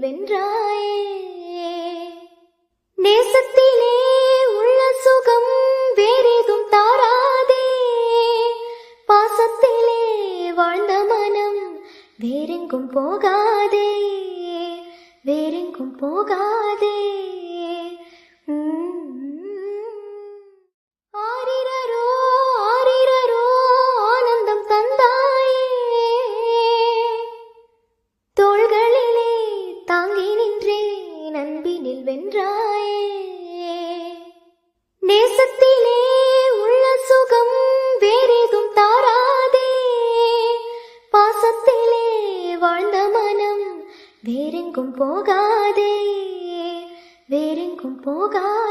வென்றாயே. நேசத்திலே உள்ள சுகம் வேறேதும் தாராதே. பாசத்திலே வாழ்ந்த மனம் வேறெங்கும் போகாதே. வேறெங்கும் போகாதே வேறெங்கும் போகாதே வேறெங்கும் போகாதே.